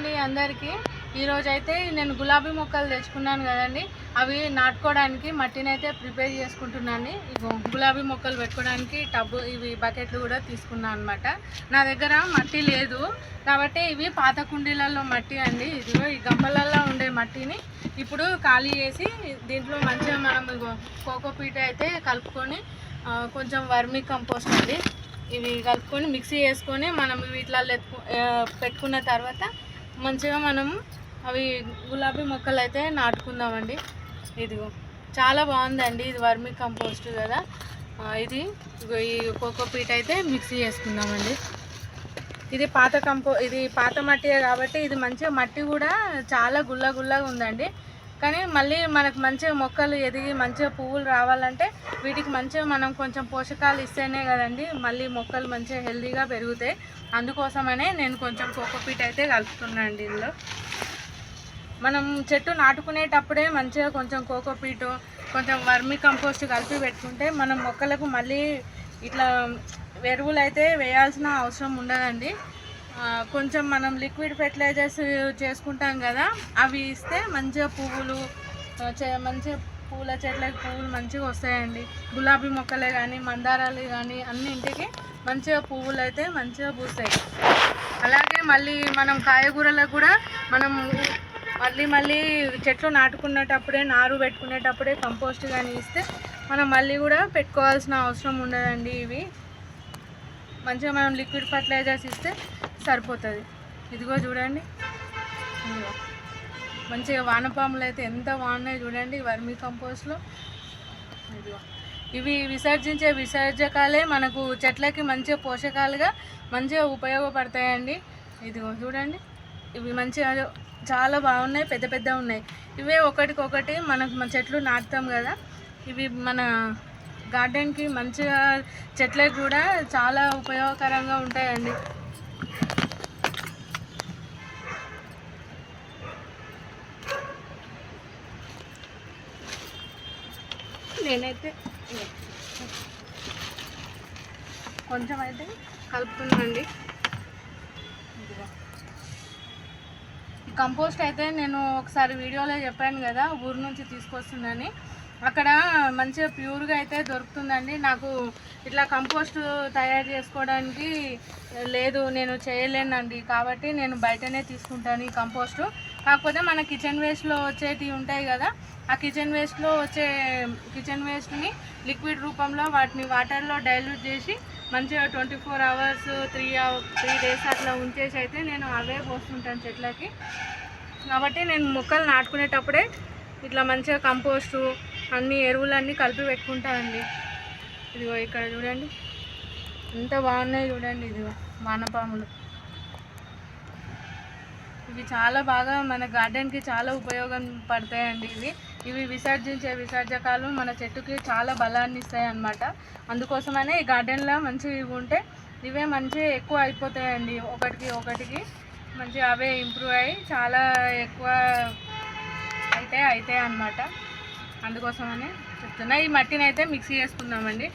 అండి అందరికీ. ఈరోజు అయితే నేను గులాబీ మొక్కలు తెచ్చుకున్నాను కదండి. అవి నాటుకోవడానికి మట్టిని అయితే ప్రిపేర్ చేసుకుంటున్నాను. ఇగో గులాబీ మొక్కలు పెట్టుకోవడానికి టబ్బు ఇవి బకెట్లు కూడా తీసుకున్నాను అనమాట నా దగ్గర మట్టి లేదు. కాబట్టి ఇవి పాత కుండీలలో మట్టి అండి. ఇదిగో ఈ గంపలలో ఉండే మట్టిని ఇప్పుడు ఖాళీ చేసి దీంట్లో మంచిగా మనం ఇగో కోకోపీట అయితే కలుపుకొని కొంచెం వర్మీ కంపోస్ట్ అండి. ఇవి కలుపుకొని మిక్సీ చేసుకొని మనం వీటిలలో పెట్టుకున్న తర్వాత మంచిగా మనం అవి గులాబీ మొక్కలు అయితే నాటుకుందామండి. ఇదిగో చాలా బాగుందండి ఇది వర్మి కంపోస్ట్ కదా. ఇది ఈ ఈ కోకోపీట్ అయితే మిక్సీ చేసుకుందామండి. ఇది పాత కంపో ఇది పాత మట్టియే కాబట్టి ఇది మంచిగా మట్టి కూడా చాలా గుల్ల గుల్లగా ఉందండి. కానీ మళ్ళీ మనకు మంచిగా మొక్కలు ఎదిగి మంచిగా పువ్వులు రావాలంటే వీటికి మంచిగా మనం కొంచెం పోషకాలు ఇస్తేనే కదండి మళ్ళీ మొక్కలు మంచిగా హెల్దీగా పెరుగుతాయి. అందుకోసమనే నేను కొంచెం కోకోపీట్ అయితే కలుపుతున్నాను అండి ఇందులో. మనం చెట్టు నాటుకునేటప్పుడే మంచిగా కొంచెం కోకోపీటు కొంచెం వర్మి కంపోస్ట్ కలిపి పెట్టుకుంటే మనం మొక్కలకు మళ్ళీ ఇట్లా ఎరువులు అయితే వేయాల్సిన అవసరం ఉండదండి. కొంచెం మనం లిక్విడ్ ఫెర్టిలైజర్స్ చేసుకుంటాం కదా అవి ఇస్తే మంచిగా పువ్వులు చే- మంచిగా పూల చెట్లకి పువ్వులు మంచిగా వస్తాయండి. గులాబీ మొక్కలే కానీ మందారాలు కానీ అన్నింటికి మంచిగా పువ్వులు అయితే మంచిగా పూస్తాయి. అలాగే మళ్ళీ మనం కాయగూరలకు కూడా మనం మళ్ళీ మళ్ళీ చెట్లు నాటుకునేటప్పుడే నారు పెట్టుకునేటప్పుడే కంపోస్ట్ కానీ ఇస్తే మనం మళ్ళీ కూడా పెట్టుకోవాల్సిన అవసరం ఉండదండి ఇవి. మంచిగా మనం లిక్విడ్ ఫర్టిలైజర్స్ ఇస్తే సరిపోతుంది. ఇదిగో చూడండి. మంచిగా వానపాములు అయితే ఎంత బాగున్నాయి చూడండి వర్మీ కంపోస్ట్లో. ఇదిగో. ఇవి విసర్జించే విసర్జకాలే మనకు చెట్లకి మంచిగా పోషకాలుగా మంచిగా ఉపయోగపడతాయండి. ఇదిగో చూడండి. ఇవి మంచిగా చాలా బాగున్నాయి పెద్ద పెద్ద ఉన్నాయి. ఇవే ఒకటికొకటి మనకు మన చెట్లు నాటుతాం కదా. ఇవి మన గార్డెన్కి మంచిగా చెట్లకు కూడా చాలా ఉపయోగకరంగా ఉంటాయండి. నేనైతే కొంచెం అయితే కలుపుతున్నానండి. ఈ కంపోస్ట్ అయితే నేను ఒకసారి వీడియోలో చెప్పాను కదా ఊరు నుంచి తీసుకొస్తుందని. అక్కడ మంచిగా ప్యూర్గా అయితే దొరుకుతుందండి. నాకు ఇట్లా కంపోస్ట్ తయారు చేసుకోవడానికి లేదు నేను చేయలేనండి. కాబట్టి నేను బయటనే తీసుకుంటాను ఈ కంపోస్టు. కాకపోతే మన కిచెన్ వేస్ట్లో వచ్చేటివి ఉంటాయి కదా ఆ కిచెన్ వేస్ట్లో వచ్చే కిచెన్ వేస్ట్ని లిక్విడ్ రూపంలో వాటిని వాటర్లో డైల్యూట్ చేసి మంచిగా twenty four hours three three days అట్లా ఉంచేసి అయితే నేను అవే పోస్తుంటాను చెట్లకి. కాబట్టి నేను మొక్కలు నాటుకునేటప్పుడే ఇట్లా మంచిగా కంపోస్టు అన్ని ఎరువులన్నీ కలిపి పెట్టుకుంటానండి ఇదిగో ఇక్కడ చూడండి. ఎంత బాగున్నాయి చూడండి ఇదిగో వానపాములు. ఇవి చాలా బాగా మన గార్డెన్కి చాలా ఉపయోగం పడతాయండి ఇవి. ఇవి విసర్జించే విసర్జకాలు మన చెట్టుకి చాలా బలాన్ని ఇస్తాయి అన్నమాట అందుకోసమనే ఈ గార్డెన్లో మంచి ఇవి ఉంటే ఇవే మంచి ఎక్కువ అయిపోతాయండి. ఒకటికి ఒకటికి మంచి అవే ఇంప్రూవ్ అయ్యి చాలా ఎక్కువ అయితే అవుతాయి అన్నమాట అందుకోసమనే చెప్తున్నా. ఈ మట్టిని అయితే మిక్సీ చేసుకుందామండి.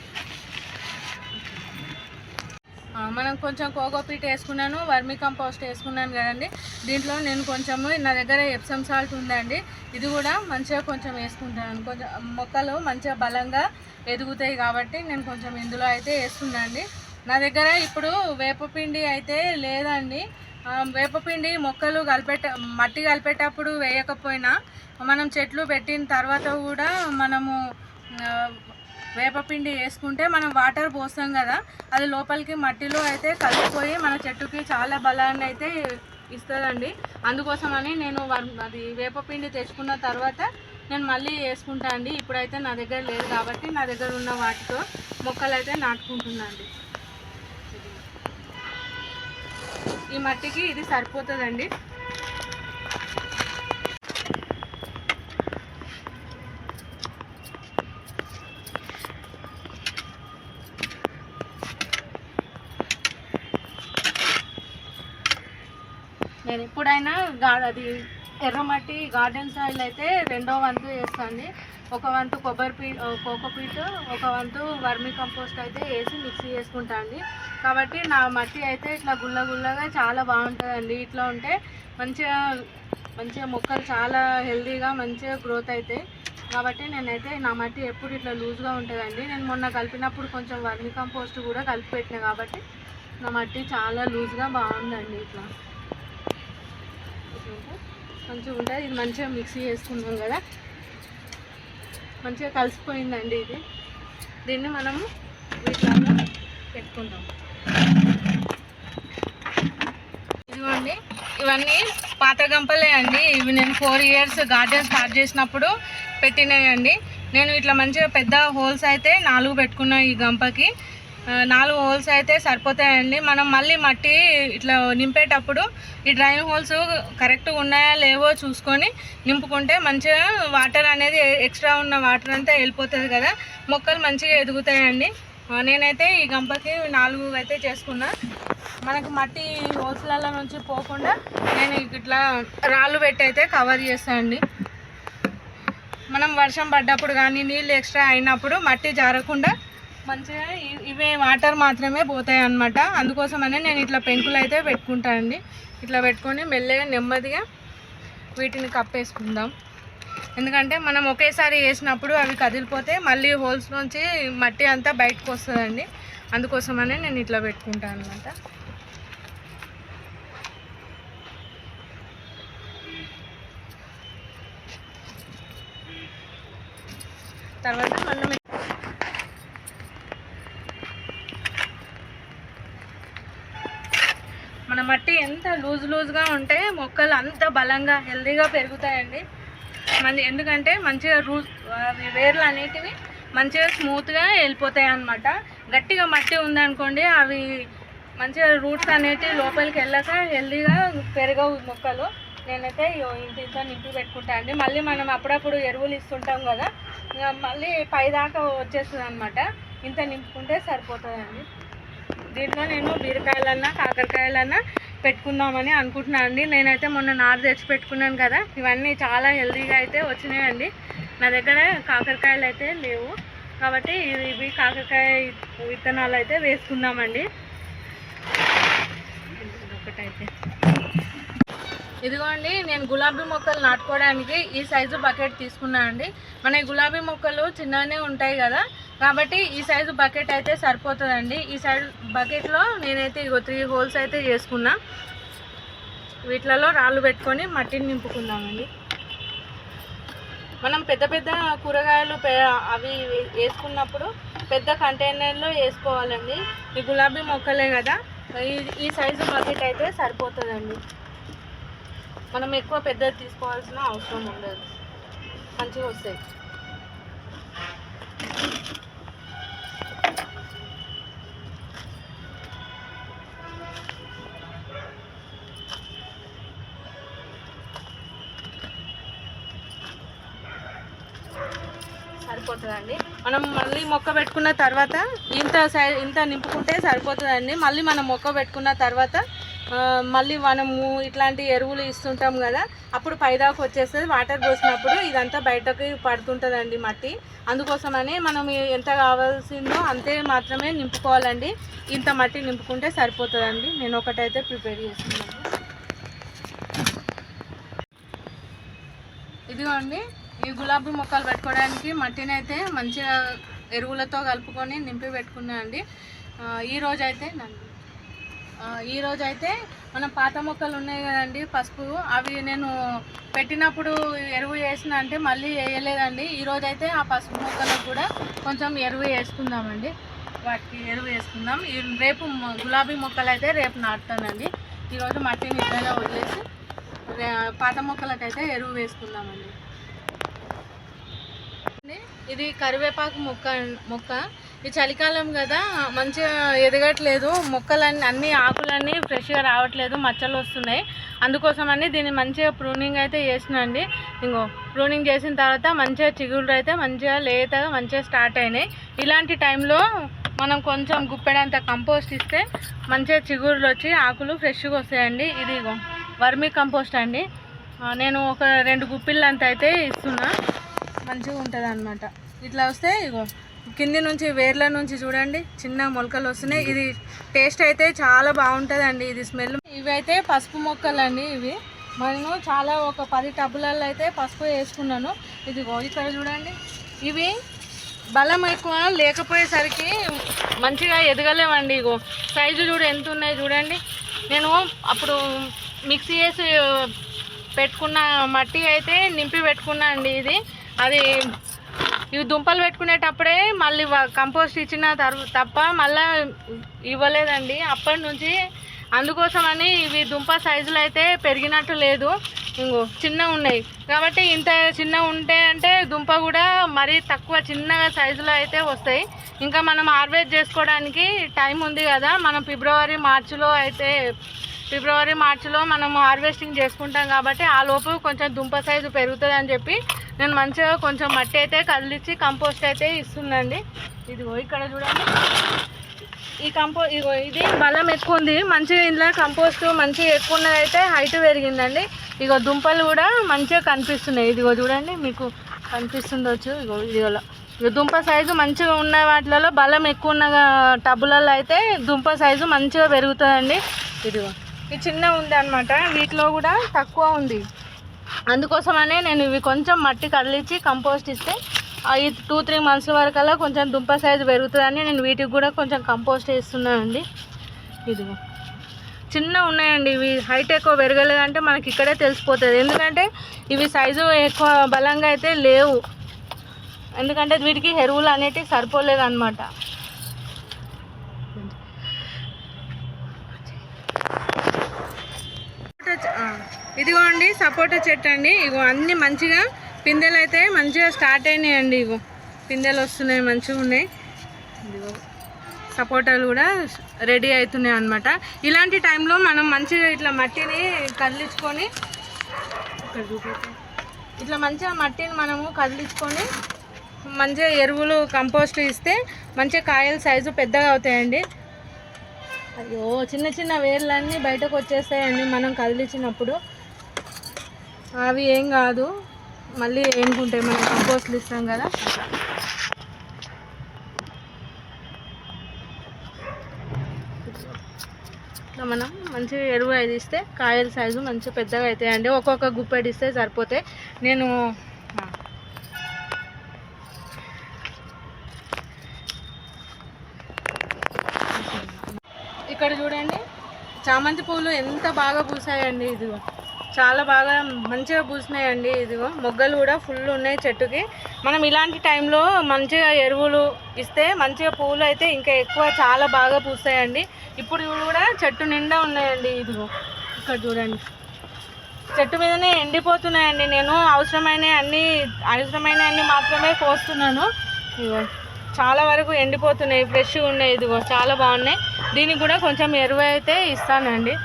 మనం కొంచెం కోకోపీట్ వేసుకున్నాను వర్మీ కంపోస్ట్ వేసుకున్నాను కదండి. దీంట్లో నేను కొంచెము నా దగ్గర ఎప్సమ్ సాల్ట్ ఉందండి. ఇది కూడా మంచిగా కొంచెం వేసుకుంటాను. కొంచెం మొక్కలు మంచిగా బలంగా ఎదుగుతాయి కాబట్టి నేను కొంచెం ఇందులో అయితే వేస్తున్నాండి. నా దగ్గర ఇప్పుడు వేపపిండి అయితే లేదండి. వేపపిండి మొక్కలు కలిపెట్ట మట్టి కలిపేటప్పుడు వేయకపోయినా మనం చెట్లు పెట్టిన తర్వాత కూడా మనము వేపపిండి వేసుకుంటే మనం వాటర్ పోస్తాం కదా అది లోపలికి మట్టిలో అయితే కలిసిపోయి మన చెట్టుకి చాలా బలాన్ని అయితే ఇస్తుందండి. అందుకోసమని నేను అది వేపపిండి తెచ్చుకున్న తర్వాత నేను మళ్ళీ వేసుకుంటా అండి. ఇప్పుడైతే నా దగ్గర లేదు కాబట్టి నా దగ్గర ఉన్న వాటితో మొక్కలు అయితే నాటుకుంటున్నాండి. ఈ మట్టికి ఇది సరిపోతుందండి. నేను ఎప్పుడైనా అది ఎర్రమట్టి గార్డెన్ సాయిల్ అయితే రెండో వంతు వేస్తాను ఒక వంతు కొబ్బరి పీ కోకోపీట్ ఒక వంతు వర్మి కంపోస్ట్ అయితే వేసి మిక్సీ చేసుకుంటా అండి. కాబట్టి నా మట్టి అయితే ఇట్లా గుల్ల గుల్లగా చాలా బాగుంటుందండి. ఇట్లా ఉంటే మంచిగా మంచిగా మొక్కలు చాలా హెల్దీగా మంచిగా గ్రోత్ అవుతాయి కాబట్టి నేనైతే నా మట్టి ఎప్పుడు ఇట్లా లూజ్గా ఉంటుందండి. నేను మొన్న కలిపినప్పుడు కొంచెం వర్మి కంపోస్ట్ కూడా కలిపి పెట్టిన కాబట్టి నా మట్టి చాలా లూజ్గా బాగుందండి ఇట్లా. మంచిగా ఉంటుంది ఇది మంచిగా మిక్సీ చేసుకున్నాం కదా. మంచిగా కలిసిపోయిందండి ఇది. దీన్ని మనము వీటిలాగా పెట్టుకుంటాం. ఇదిగోండి ఇవన్నీ పాత గంపలే అండి. ఇవి నేను ఫోర్ ఇయర్స్ గార్డెన్ స్టార్ట్ చేసినప్పుడు పెట్టినాయండి నేను ఇట్లా మంచిగా పెద్ద హోల్స్ అయితే నాలుగు పెట్టుకున్నా ఈ గంపకి. నాలుగు హోల్స్ అయితే సరిపోతాయండి. మనం మళ్ళీ మట్టి ఇట్లా నింపేటప్పుడు ఈ డ్రైన్ హోల్స్ కరెక్ట్గా ఉన్నాయా లేవో చూసుకొని నింపుకుంటే మంచిగా వాటర్ అనేది ఎక్స్ట్రా ఉన్న వాటర్ అంతా వెళ్ళిపోతుంది కదా. మొక్కలు మంచిగా ఎదుగుతాయండి. నేనైతే ఈ గంపకి నాలుగు అయితే చేసుకున్నా. మనకు మట్టి హోల్స్లలో నుంచి పోకుండా నేను ఇట్లా రాళ్ళు పెట్టి అయితే కవర్ చేస్తాను అండి. మనం వర్షం పడ్డప్పుడు కానీ నీళ్ళు ఎక్స్ట్రా అయినప్పుడు మట్టి జారకుండా మంచిగా ఇవే వాటర్ మాత్రమే పోతాయి అన్నమాట. అందుకోసమనే నేను ఇట్లా పెంకులు అయితే పెట్టుకుంటానండి ఇట్లా పెట్టుకొని మెల్లగా నెమ్మదిగా వీటిని కప్పేసుకుందాం. ఎందుకంటే మనం ఒకేసారి వేసినప్పుడు అవి కదిలిపోతే మళ్ళీ హోల్స్ నుంచి మట్టి అంతా బయటకు వస్తుందండి. అందుకోసమనే నేను ఇట్లా పెట్టుకుంటాను అనమాట తర్వాత మనం లూజ్ లూజ్గా ఉంటే మొక్కలు అంత బలంగా హెల్దీగా పెరుగుతాయండి. మంచి ఎందుకంటే మంచిగా రూ అవి వేర్లు అనేటివి మంచిగా స్మూత్గా వెళ్ళిపోతాయి అన్నమాట గట్టిగా మట్టి ఉందనుకోండి అవి మంచిగా రూట్స్ అనేటివి లోపలికి వెళ్ళక హెల్దీగా పెరగవు మొక్కలు. నేనైతే ఇంటితో ఇంత ఇంత నింపి పెట్టుకుంటా అండి. మళ్ళీ మనం అప్పుడప్పుడు ఎరువులు ఇస్తుంటాం కదా మళ్ళీ పైదాకా వచ్చేస్తుంది అనమాట ఇంత నింపుకుంటే సరిపోతుందండి. దీంట్లో నేను? బీరకాయలన్నా కాకరకాయలన్నా పెట్టుకుందామని అనుకుంటున్నాను అండి. నేనైతే మొన్న నారు తెచ్చి పెట్టుకున్నాను కదా. ఇవన్నీ చాలా హెల్తీగా అయితే వచ్చినాయండి. నా దగ్గర కాకరకాయలు అయితే లేవు. కాబట్టి ఇవి ఇవి కాకరకాయ విత్తనాలు అయితే వేసుకుందామండి ఒకటైతే ఇదిగోండి నేను గులాబీ మొక్కలు నాటుకోవడానికి ఈ సైజు బకెట్ తీసుకున్నాను అండి. మన ఈ గులాబీ మొక్కలు చిన్నగానే ఉంటాయి కదా కాబట్టి ఈ సైజు బకెట్ అయితే సరిపోతుందండి. ఈ సైజు బకెట్లో నేనైతే ఇగో త్రీ హోల్స్ అయితే చేసుకున్నా. వీటిలలో రాళ్ళు పెట్టుకొని మట్టిని నింపుకుందామండి. మనం పెద్ద పెద్ద కూరగాయలు అవి వేసుకున్నప్పుడు పెద్ద కంటైనర్లో వేసుకోవాలండి. ఈ గులాబీ మొక్కలే కదా ఈ ఈ సైజు బకెట్ అయితే సరిపోతుందండి. మనం ఎక్కువ పెద్దది తీసుకోవాల్సిన అవసరం ఉండదు. మంచిగా వస్తాయి. సరిపోతుందండి. మనం మళ్ళీ మొక్క పెట్టుకున్న తర్వాత ఇంత సై ఇంత నింపుకుంటే సరిపోతుందండి. మళ్ళీ మనం మొక్క పెట్టుకున్న తర్వాత మళ్ళీ మనము ఇట్లాంటి ఎరువులు ఇస్తుంటాం కదా అప్పుడు పైదాకు వచ్చేస్తుంది వాటర్ పోసినప్పుడు ఇదంతా బయటకి పడుతుంటుందండి మట్టి. అందుకోసమని మనం ఎంత కావాల్సిందో అంతే మాత్రమే నింపుకోవాలండి. ఇంత మట్టి నింపుకుంటే సరిపోతుందండి. నేను ఒకటైతే ప్రిపేర్ చేస్తున్నాను. ఇదిగోండి ఈ గులాబీ మొక్కలు పెట్టుకోవడానికి మట్టిని అయితే మంచిగా ఎరువులతో కలుపుకొని నింపి పెట్టుకున్నా అండి ఈరోజైతే ఈ నన్ను ఈరోజు అయితే మనం పాత మొక్కలు ఉన్నాయి కదండి పసుపు. అవి నేను పెట్టినప్పుడు ఎరువు వేసిన అంటే మళ్ళీ వేయలేదండి. ఈ అయితే ఆ పసుపు మొక్కలకు కూడా కొంచెం ఎరువు వేసుకుందామండి. వాటికి ఎరువు వేసుకుందాం. ఈ రేపు గులాబీ మొక్కలు అయితే రేపు నాటుతానండి. ఈరోజు మట్టిని ఇద్దరుగా వదిలేసి పాత మొక్కలకైతే ఎరువు వేసుకుందామండి. ఇది కరివేపాకు మొక్క మొక్క. ఈ చలికాలం కదా మంచిగా ఎదగట్లేదు. మొక్కలన్నీ అన్ని ఆకులన్నీ ఫ్రెష్గా రావట్లేదు మచ్చలు వస్తున్నాయి. అందుకోసమని దీన్ని మంచిగా ప్రూనింగ్ అయితే చేసినండి ఇంకో ప్రూనింగ్ చేసిన తర్వాత మంచిగా చిగుళ్ళు అయితే మంచిగా లేతగా మంచిగా స్టార్ట్ అయినాయి. ఇలాంటి టైంలో మనం కొంచెం గుప్పెడంత కంపోస్ట్ ఇస్తే మంచిగా చిగుళ్ళు వచ్చి ఆకులు ఫ్రెష్గా వస్తాయండి. ఇది ఇగో వర్మీ కంపోస్ట్ అండి. నేను ఒక రెండు గుప్పిళ్ళంత అయితే ఇస్తున్నా. మంచిగా ఉంటుంది ఇట్లా వస్తే ఇగో కింది నుంచి వేర్ల నుంచి చూడండి చిన్న మొలకలు వస్తున్నాయి. ఇది టేస్ట్ అయితే చాలా బాగుంటుందండి ఇది స్మెల్ ఇవి అయితే పసుపు మొక్కలు అండి ఇవి. నేను చాలా ఒక పది టబ్బులలో అయితే పసుపు వేసుకున్నాను. ఇది ఇక్కడ చూడండి. ఇవి బలం ఎక్కువ లేకపోయేసరికి మంచిగా ఎదగలేమండి ఇగో. సైజు చూడు ఎంత ఉన్నాయి చూడండి. నేను అప్పుడు మిక్సీ చేసి పెట్టుకున్న మట్టి అయితే నింపి పెట్టుకున్నా అండి ఇది. అది ఇవి దుంపలు పెట్టుకునేటప్పుడే మళ్ళీ కంపోస్ట్ ఇచ్చిన తప్ప మళ్ళీ ఇవ్వలేదండి. అప్పటి నుంచి అందుకోసమని ఇవి దుంప సైజులు అయితే పెరిగినట్టు లేదు. ఇంకో చిన్న ఉన్నాయి. కాబట్టి ఇంత చిన్న ఉంటే అంటే దుంప కూడా మరీ తక్కువ చిన్నగా సైజులో అయితే వస్తాయి. ఇంకా మనం హార్వెస్ట్ చేసుకోవడానికి టైం ఉంది కదా. మనం ఫిబ్రవరి మార్చిలో అయితే ఫిబ్రవరి మార్చిలో మనం హార్వెస్టింగ్ చేసుకుంటాం కాబట్టి ఆ లోపు కొంచెం దుంప సైజు పెరుగుతుంది అని చెప్పి నేను మంచిగా కొంచెం మట్టి అయితే కదిలిచ్చి కంపోస్ట్ అయితే ఇస్తుందండి. ఇదిగో ఇక్కడ చూడండి. ఈ కంపో ఇగో ఇది బలం ఎక్కువ ఉంది. మంచిగా ఇందులో కంపోస్ట్ మంచిగా ఎక్కువ ఉన్నదైతే హైట్ పెరిగిందండి. ఇగో దుంపలు కూడా మంచిగా కనిపిస్తున్నాయి. ఇదిగో చూడండి మీకు కనిపిస్తుండొచ్చు ఇగో ఇదిగోలో ఇగో దుంప సైజు మంచిగా ఉన్న వాటిలలో బలం ఎక్కువ ఉన్న టబ్బులలో అయితే దుంప సైజు మంచిగా పెరుగుతుందండి. ఇదిగో. ఇది చిన్న ఉంది అనమాట వీటిలో కూడా తక్కువ ఉంది. అందుకోసమనే నేను ఇవి కొంచెం మట్టి కదిలిచ్చి కంపోస్ట్ ఇస్తే ఈ టూ త్రీ మంత్స్ వరకల్లా కొంచెం దుంప సైజు పెరుగుతుందని నేను వీటికి కూడా కొంచెం కంపోస్ట్ వేస్తున్నానండి ఇదిగో. చిన్న ఉన్నాయండి ఇవి. హైట్ ఎక్కువ పెరగలేదంటే మనకి ఇక్కడే తెలిసిపోతుంది. ఎందుకంటే ఇవి సైజు ఎక్కువ బలంగా అయితే లేవు. ఎందుకంటే వీటికి ఎరువులు అనేటివి సరిపోలేదు అనమాట ఇదిగోండి సపోటా చెట్టు అండి ఇగో అన్ని మంచిగా పిందెలు అయితే మంచిగా స్టార్ట్ అయినాయండి ఇగో. పిందెలు వస్తున్నాయి మంచిగా ఉన్నాయి. ఇదిగో సపోటాలు కూడా రెడీ అవుతున్నాయి అనమాట ఇలాంటి టైంలో మనం మంచిగా ఇట్లా మట్టిని కదిలించుకొని ఇట్లా మంచిగా మట్టిని మనము కదిలించుకొని మంచిగా ఎరువులు కంపోస్ట్ ఇస్తే మంచిగా కాయల సైజు పెద్దగా అవుతాయండి. అయ్యో చిన్న చిన్న వేర్లన్నీ బయటకు వచ్చేస్తాయండి మనం కదిలించినప్పుడు. అవి ఏం కాదు. మళ్ళీ ఏనుకుంటాయి మనం కంపోస్ట్లు ఇస్తాం కదా. ఇట్లా మనం మంచిగా ఎరువు అది ఇస్తే కాయల సైజు మంచి పెద్దగా అవుతాయండి. ఒక్కొక్క గుప్పెడు ఇస్తే సరిపోతాయి. నేను ఇక్కడ చూడండి చామంతి పువ్వులు ఎంత బాగా పూసాయండి ఇదిగో. చాలా బాగా మంచిగా పూసినాయండి ఇదిగో. మొగ్గలు కూడా ఫుల్ ఉన్నాయి చెట్టుకి. మనం ఇలాంటి టైంలో మంచిగా ఎరువులు ఇస్తే మంచిగా పువ్వులు అయితే ఇంకా ఎక్కువ చాలా బాగా పూస్తాయండి. ఇప్పుడు కూడా చెట్టు నిండా ఉన్నాయండి ఇదిగో. ఇక్కడ చూడండి. చెట్టు మీదనే ఎండిపోతున్నాయండి. నేను అవసరమైన అన్ని అవసరమైన అన్ని మాత్రమే కోస్తున్నాను. ఇదిగో. చాలా వరకు ఎండిపోతున్నాయి. ఫ్రెష్గా ఉన్నాయి ఇదిగో. చాలా బాగున్నాయి. దీనికి కూడా కొంచెం ఎరువు అయితే ఇస్తానండి.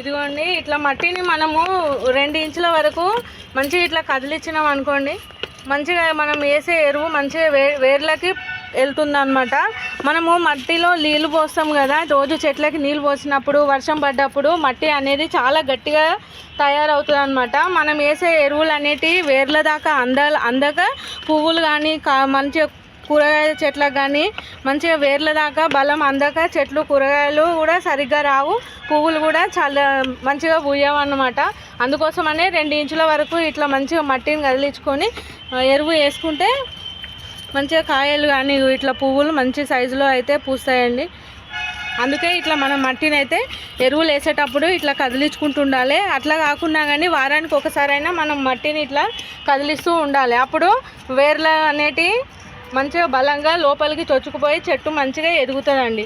ఇదిగోండి ఇట్లా మట్టిని మనము రెండు ఇంచుల వరకు మంచిగా ఇట్లా కదిలిచ్చినాం అనుకోండి మంచిగా మనం వేసే ఎరువు మంచిగా వే వేర్లకి వెళ్తుందనమాట మనము మట్టిలో నీళ్ళు పోస్తాం కదా రోజు చెట్లకి నీళ్ళు పోసినప్పుడు వర్షం పడ్డప్పుడు మట్టి అనేది చాలా గట్టిగా తయారవుతుంది అనమాట మనం వేసే ఎరువులు అనేటివి వేర్ల దాకా అంద అందక పువ్వులు కానీ కా మంచిగా కూరగాయల చెట్లకు కానీ మంచిగా వేర్ల దాకా బలం అందక చెట్లు కూరగాయలు కూడా సరిగ్గా రావు. పువ్వులు కూడా చాలా మంచిగా పూయవన్నమాట. అందుకోసమనే రెండు ఇంచుల వరకు ఇట్లా మంచిగా మట్టిని కదిలించుకొని ఎరువు వేసుకుంటే మంచిగా కాయలు కానీ ఇట్లా పువ్వులు మంచి సైజులో అయితే పూస్తాయండి. అందుకే ఇట్లా మనం మట్టిని అయితే ఎరువులు వేసేటప్పుడు ఇట్లా కదిలించుకుంటూ ఉండాలి అట్లా కాకుండా కానీ వారానికి ఒకసారైనా మనం మట్టిని ఇట్లా కదిలిస్తూ ఉండాలి. అప్పుడు వేర్ల అనేటి మంచిగా బలంగా లోపలికి చొచ్చుకుపోయి చెట్టు మంచిగా ఎదుగుతుందండి.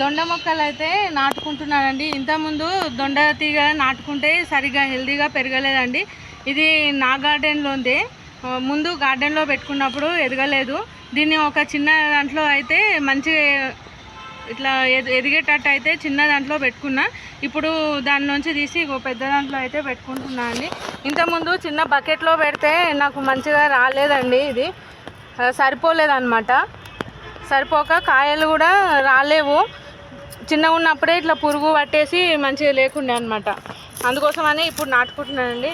దొండ మొక్కలు అయితే నాటుకుంటున్నానండి ఇంతకుముందు దొండ తీగ నాటుకుంటే సరిగా హెల్తీగా పెరగలేదండి. ఇది నా గార్డెన్లో ఉంది ముందు గార్డెన్లో పెట్టుకున్నప్పుడు ఎదగలేదు. దీన్ని ఒక చిన్న దాంట్లో అయితే మంచి ఇట్లా ఎదిగేటట్టు అయితే చిన్న దాంట్లో పెట్టుకున్నా. ఇప్పుడు దాని నుంచి తీసి పెద్ద దాంట్లో అయితే పెట్టుకుంటున్నా అండి. ఇంతకుముందు చిన్న బకెట్లో పెడితే నాకు మంచిగా రాలేదండి ఇది. సరిపోలేదన్నమాట. సరిపోక కాయలు కూడా రాలేవు. చిన్నగా ఉన్నప్పుడే ఇట్లా పురుగు పట్టేసి మంచిగా లేకుండే అనమాట అందుకోసమని ఇప్పుడు నాటుకుంటున్నానండి.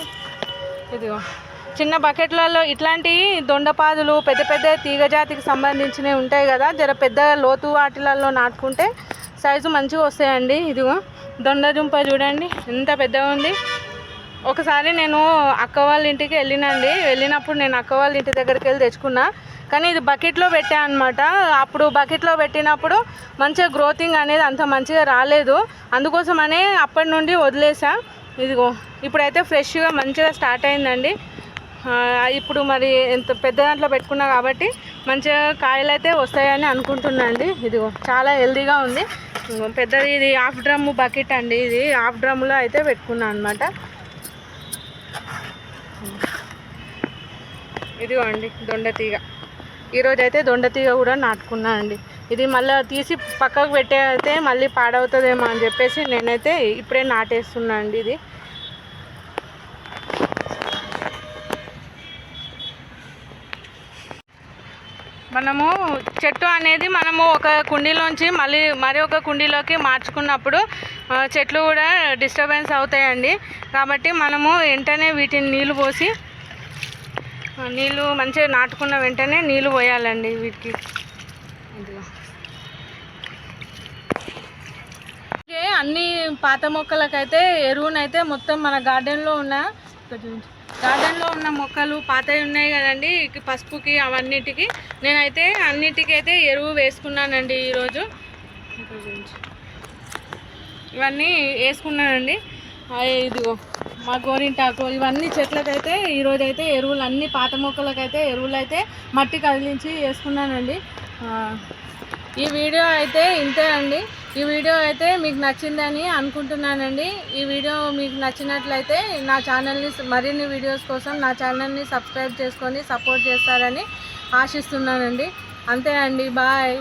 ఇదిగో చిన్న బకెట్లలో ఇట్లాంటి దొండపాదులు పెద్ద పెద్ద తీగ జాతికి సంబంధించినవి ఉంటాయి కదా జర పెద్ద లోతు వాటిలలో నాటుకుంటే సైజు మంచిగా వస్తాయండి. ఇదిగో దొండదుంప చూడండి ఎంత పెద్దగా ఉంది. ఒకసారి నేను అక్క వాళ్ళ ఇంటికి వెళ్ళినండి. వెళ్ళినప్పుడు నేను అక్క వాళ్ళ ఇంటి దగ్గరికి వెళ్ళి తెచ్చుకున్నా. కానీ ఇది బకెట్లో పెట్టా అనమాట అప్పుడు బకెట్లో పెట్టినప్పుడు మంచిగా గ్రోతింగ్ అనేది అంత మంచిగా రాలేదు. అందుకోసమనే అప్పటి నుండి వదిలేసా. ఇదిగో ఇప్పుడైతే ఫ్రెష్గా మంచిగా స్టార్ట్ అయిందండి. ఇప్పుడు మరి ఎంత పెద్ద దాంట్లో పెట్టుకున్నా కాబట్టి మంచిగా కాయలు అయితే వస్తాయని అనుకుంటున్నా అండి ఇదిగో చాలా హెల్తీగా ఉంది. పెద్దది ఇది హాఫ్ డ్రమ్ బకెట్ అండి ఇది. హాఫ్ డ్రమ్లో అయితే పెట్టుకున్నా అనమాట ఇదిగో అండి దొండతీగ ఈరోజు అయితే దొండతీగ కూడా నాటుకున్నా అండి. ఇది మళ్ళీ తీసి పక్కకు పెట్టే మళ్ళీ పాడవుతుందేమో అని చెప్పేసి నేనైతే ఇప్పుడే నాటేస్తున్నా అండి ఇది. మనము చెట్టు అనేది మనము ఒక కుండీలోంచి మళ్ళీ మరి ఒక కుండీలోకి మార్చుకున్నప్పుడు చెట్లు కూడా డిస్టర్బెన్స్ అవుతాయండి. కాబట్టి మనము వెంటనే వీటిని నీళ్ళు పోసి నీళ్ళు మంచిగా నాటుకున్న వెంటనే నీళ్ళు పోయాలండి వీటికి. ఇదిగో. అలాగే అన్ని పాత మొక్కలకైతే ఎరువునైతే మొత్తం మన గార్డెన్లో ఉన్న గార్డెన్లో ఉన్న మొక్కలు పాతవి ఉన్నాయి కదండి పసుపుకి అవన్నిటికి. నేనైతే అన్నిటికీ అయితే ఎరువు వేసుకున్నానండి ఈరోజు. ఇవన్నీ వేసుకున్నానండి. ఇదిగో. మా గోరింటాకు. ఇవన్నీ చెట్లకైతే ఈరోజు అయితే ఎరువులు అన్ని పాత మొక్కలకైతే ఎరువులు అయితే మట్టి కదిలించి వేసుకున్నానండి. ఈ వీడియో అయితే ఇంతే అండి. ఈ వీడియో అయితే మీకు నచ్చిందని అనుకుంటున్నానండి. ఈ వీడియో మీకు నచ్చినట్లయితే నా ఛానల్ని మరిన్ని వీడియోస్ కోసం నా ఛానల్ని సబ్స్క్రైబ్ చేసుకొని సపోర్ట్ చేస్తారని ఆశిస్తున్నానండి. అంతే అండి. బాయ్.